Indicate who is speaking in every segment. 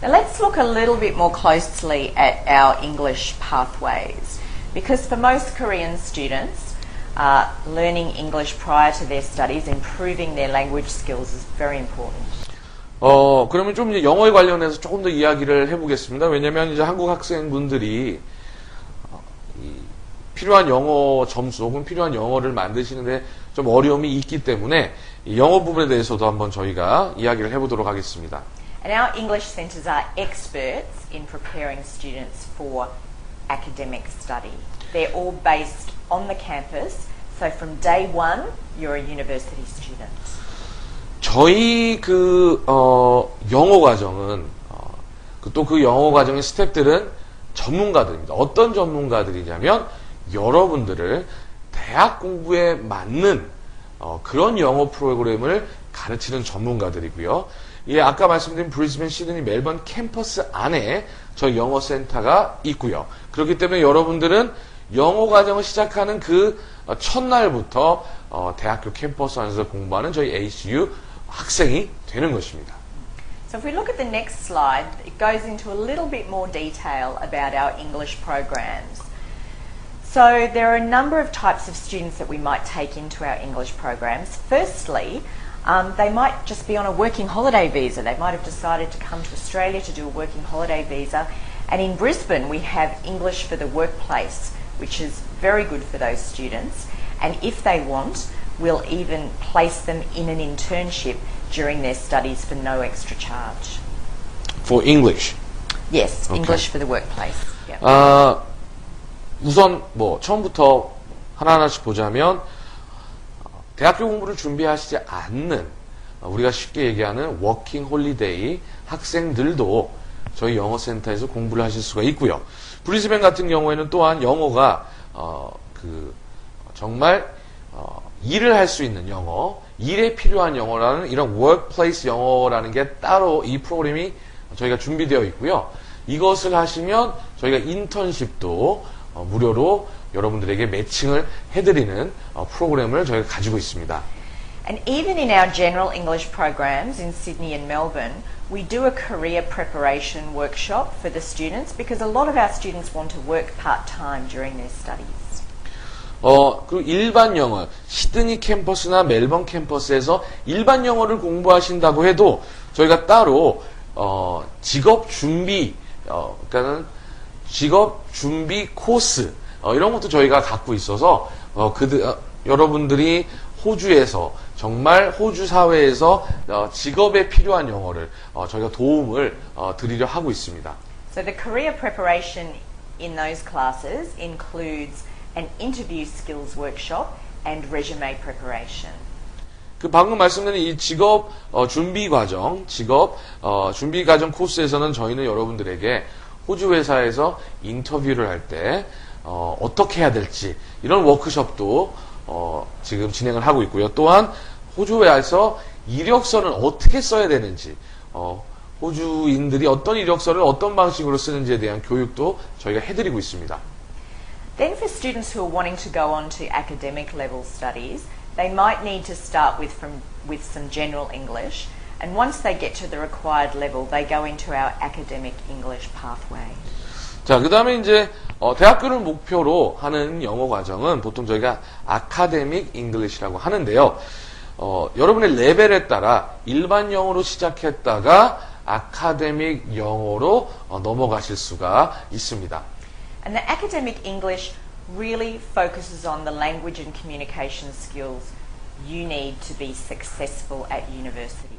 Speaker 1: Now let's look a little bit more closely at our English pathways because for most Korean students, uh, learning English prior to their studies, improving their language skills is very important.
Speaker 2: 어, 그러면 좀 이제 영어에 관련해서 조금 더 이야기를 해보겠습니다. 왜냐면 이제 한국 학생분들이 어, 이 필요한 영어 점수 혹은 필요한 영어를 만드시는데 좀 어려움이 있기 때문에 이 영어 부분에 대해서도 한번 저희가 이야기를 해보도록 하겠습니다.
Speaker 1: And our English centres are experts in preparing students for academic study. They're all based on the campus, so from day one, you're a university student.
Speaker 2: 저희 그, 어, 영어 과정은, 어, 또그 영어 과정의 스탭들은 전문가들입니다. 어떤 전문가들이냐면, 여러분들을 대학 공부에 맞는, 어, 그런 영어 프로그램을 가르치는 전문가들이고요. 예, 아까 말씀드린 브리즈번, 시드니, 멜번 캠퍼스 안에 저희 영어 센터가 있고요. 그렇기 때문에 여러분들은 영어 과정을 시작하는 그 어, 첫날부터 어, 대학교 캠퍼스 안에서 공부하는 저희 ACU 학생이 되는 것입니다.
Speaker 1: So if we look at the next slide, it goes into a little bit more detail about our English programs. So there are a number of types of students that we might take into our English programs. Firstly, um, they might just be on a working holiday visa. They might have decided to come to Australia to do a working holiday visa. And in Brisbane, we have English for the workplace, which is very good for those students. And if they want, we'll even place them in an internship during their studies for no extra charge.
Speaker 2: For English.
Speaker 1: Yes,
Speaker 2: Okay.
Speaker 1: English for the workplace. Yeah.
Speaker 2: 아, 우선 뭐 처음부터 하나하나씩 보자면 어, 대학교 공부를 준비하시지 않는 어, 우리가 쉽게 얘기하는 워킹 홀리데이 학생들도 저희 영어 센터에서 공부를 하실 수가 있고요. 브리즈벤 같은 경우에는 또한 영어가 어, 그 정말 어, 일을 할 수 있는 영어, 일에 필요한 영어라는 이런 workplace 영어라는 게 따로 이 프로그램이 저희가 준비되어 있고요. 이것을 하시면 저희가 인턴십도 어, 무료로 여러분들에게 매칭을 해드리는 어, 프로그램을 저희가 가지고 있습니다.
Speaker 1: And even in our general English programs in Sydney and Melbourne, we do a career preparation workshop for the students because a lot of our students want to work part time during their studies.
Speaker 2: 어, 그리고 일반 영어, 시드니 캠퍼스나 멜번 캠퍼스에서 일반 영어를 공부하신다고 해도 저희가 따로, 어, 직업 준비, 어, 그러니까는 직업 준비 코스, 어, 이런 것도 저희가 갖고 있어서, 어, 그들, 어, 여러분들이 호주에서, 정말 호주 사회에서 어, 직업에 필요한 영어를 어, 저희가 도움을 어, 드리려 하고 있습니다.
Speaker 1: So the career preparation in those classes includes an interview skills workshop and resume preparation.
Speaker 2: 그 방금 말씀드린 이 직업 어, 준비 과정, 직업 어, 준비 과정 코스에서는 저희는 여러분들에게 호주 회사에서 인터뷰를 할 때 어, 떻게 해야 될지 이런 워크숍도 어, 지금 진행을 하고 있고요. 또한 호주 회사에서 이력서는 어떻게 써야 되는지 어, 호주인들이 어떤 이력서를 어떤 방식으로 쓰는지에 대한 교육도 저희가 해드리고 있습니다.
Speaker 1: Then for students who are wanting to go on to academic level studies, they might need to start with from with some general English and once they get to the required level, they go into our academic English pathway.
Speaker 2: 자, 그 다음에 이제, 어, 대학교를 목표로 하는 영어 과정은 보통 저희가 아카데믹 잉글리시라고 하는데요. 어, 여러분의 레벨에 따라 일반 영어로 시작했다가 아카데믹 영어로 어, 넘어가실 수가 있습니다.
Speaker 1: And the academic English really focuses on the language and communication skills you need to be successful at university.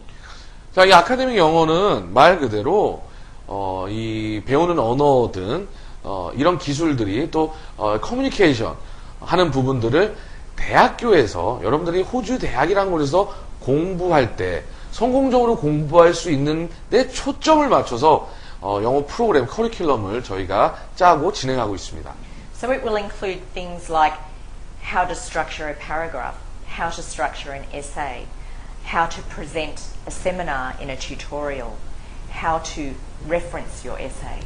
Speaker 2: 자, 이 아카데믹 영어는 말 그대로 어, 이 배우는 언어 등 어, 이런 기술들이 또 어, 커뮤니케이션 하는 부분들을 대학교에서 여러분들이 호주 대학이라는 곳에서 공부할 때 성공적으로 공부할 수 있는 데 초점을 맞춰서 어, 영어 프로그램 커리큘럼을 저희가 짜고 진행하고 있습니다.
Speaker 1: So it will include things like how to structure a paragraph, how to structure an essay, how to present a seminar in a tutorial, how to reference your essay.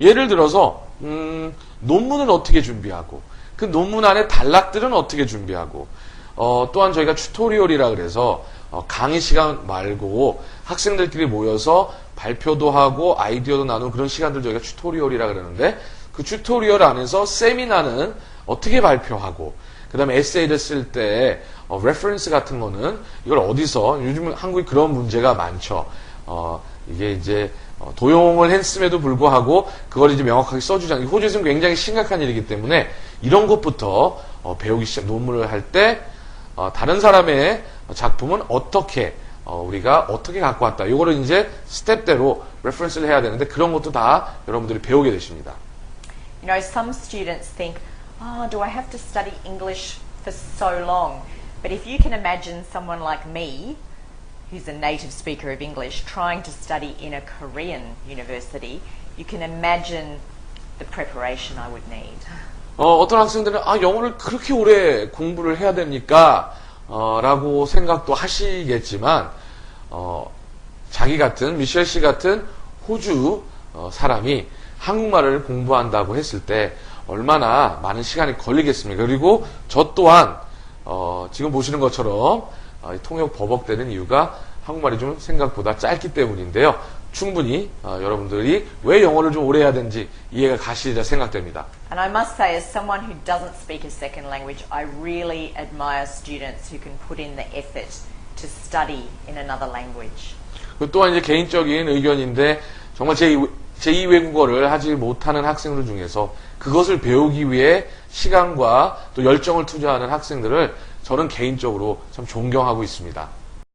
Speaker 2: 예를 들어서 음, 논문을 어떻게 준비하고 그 논문 안에 단락들은 어떻게 준비하고 어, 또한 저희가 튜토리얼이라 그래서 어, 강의 시간 말고 학생들끼리 모여서 발표도 하고 아이디어도 나누는 그런 시간들 저희가 튜토리얼이라 그러는데 그 튜토리얼 안에서 세미나는 어떻게 발표하고 그 다음에 에세이를 쓸때 어, 레퍼런스 같은 거는 이걸 어디서 요즘 한국이 그런 문제가 많죠. 어, 이게 이제 어, 도용을 했음에도 불구하고 그걸 이제 명확하게 써주지 않는 호주에서는 굉장히 심각한 일이기 때문에 이런 것부터 어, 배우기 시작 논문을 할때 어, 다른 사람의 작품은 어떻게 어, 우리가 어떻게 갖고 왔다. 이거를 이제 스텝대로 레퍼런스를 해야 되는데 그런 것도 다 여러분들이 배우게 되십니다.
Speaker 1: You know, some students think, oh, do I have to study English for so long? But if you can imagine someone like me, who's a native speaker of English, trying to study in a Korean university, you can imagine the preparation I would need.
Speaker 2: 어, 어떤 학생들은 아 영어를 그렇게 오래 공부를 해야 됩니까? 어, 라고 생각도 하시겠지만 어, 자기 같은 미셸 씨 같은 호주 어, 사람이 한국말을 공부한다고 했을 때 얼마나 많은 시간이 걸리겠습니까? 그리고 저 또한 어, 지금 보시는 것처럼 어, 이 통역 버벅대는 이유가 한국말이 좀 생각보다 짧기 때문인데요. 충분히 어, 여러분들이 왜 영어를 좀 오래 해야 되는지 이해가 가시리라 생각됩니다.
Speaker 1: And I must say, as someone who doesn't speak a second language, I really admire students who can put in the effort to study in another language.
Speaker 2: 그 또한 이제 개인적인 의견인데 정말 제, 제2 외국어를 하지 못하는 학생들 중에서 그것을 배우기 위해 시간과 또 열정을 투자하는 학생들을 저는 개인적으로 참 존경하고 있습니다.